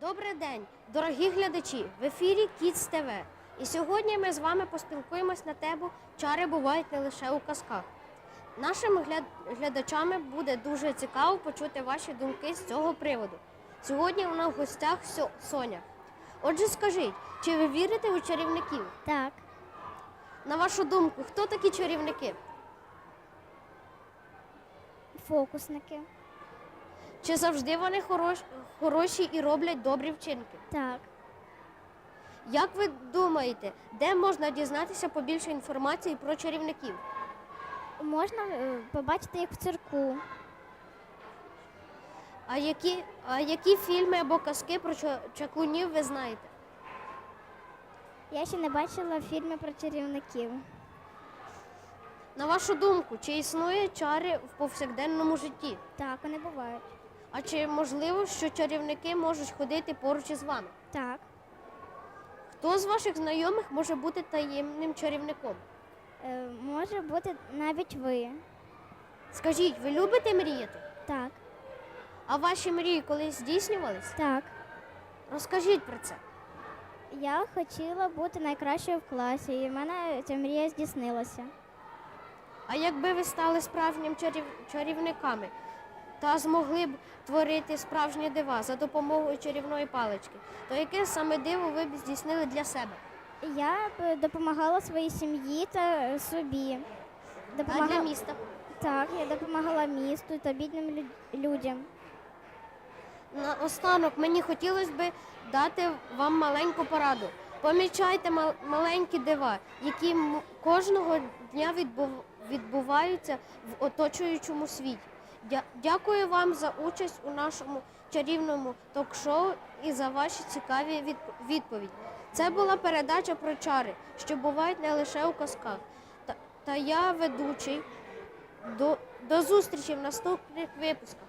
Добрий день, дорогі глядачі! В ефірі Кіц ТВ. І сьогодні ми з вами поспілкуємось на тему Чари бувають не лише у казках. Нашим гля- глядачам буде дуже цікаво почути ваші думки з цього приводу. Сьогодні у нас в гостях Соня. Отже, скажіть, чи ви вірите у чарівників? Так, На вашу думку, хто такі чарівники? фокусники. Чи завжди вони хорош- хороші і роблять добрі вчинки? Так. Як ви думаєте, де можна дізнатися побільше інформації про чарівників? Можна е, побачити їх в цирку. А які, а які фільми або казки про ча- чаклунів ви знаєте? Я ще не бачила фільми про чарівників. На вашу думку, чи існує чари в повсякденному житті? Так, вони бувають. А чи можливо, що чарівники можуть ходити поруч із вами? Так. Хто з ваших знайомих може бути таємним чарівником? Е, може бути навіть ви. Скажіть, ви любите мріяти? Так, А ваші мрії колись здійснювались? так. Розкажіть про це. Я хотіла бути найкращою в класі, і в мене ця мрія здійснилася. А якби ви стали справжнім чарів... чарівниками та змогли б творити справжні дива за допомогою чарівної палички, то яке саме диво ви б здійснили для себе? Я б допомагала своїй сім'ї та собі. А для міста? Так, я допомагала місту та бідним лю- людям. Наостанок мені хотілося б дати вам маленьку пораду. Помічайте мал- маленькі дива, які кожного дня відбув- відбуваються в оточуючому світі. Дя- Дякую вам за участь у нашому чарівному ток-шоу і за ваші цікаві відповіді. Це була передача про чари, що бувають не лише у казках. Та я ведучий. До, до зустрічі в наступних випусках.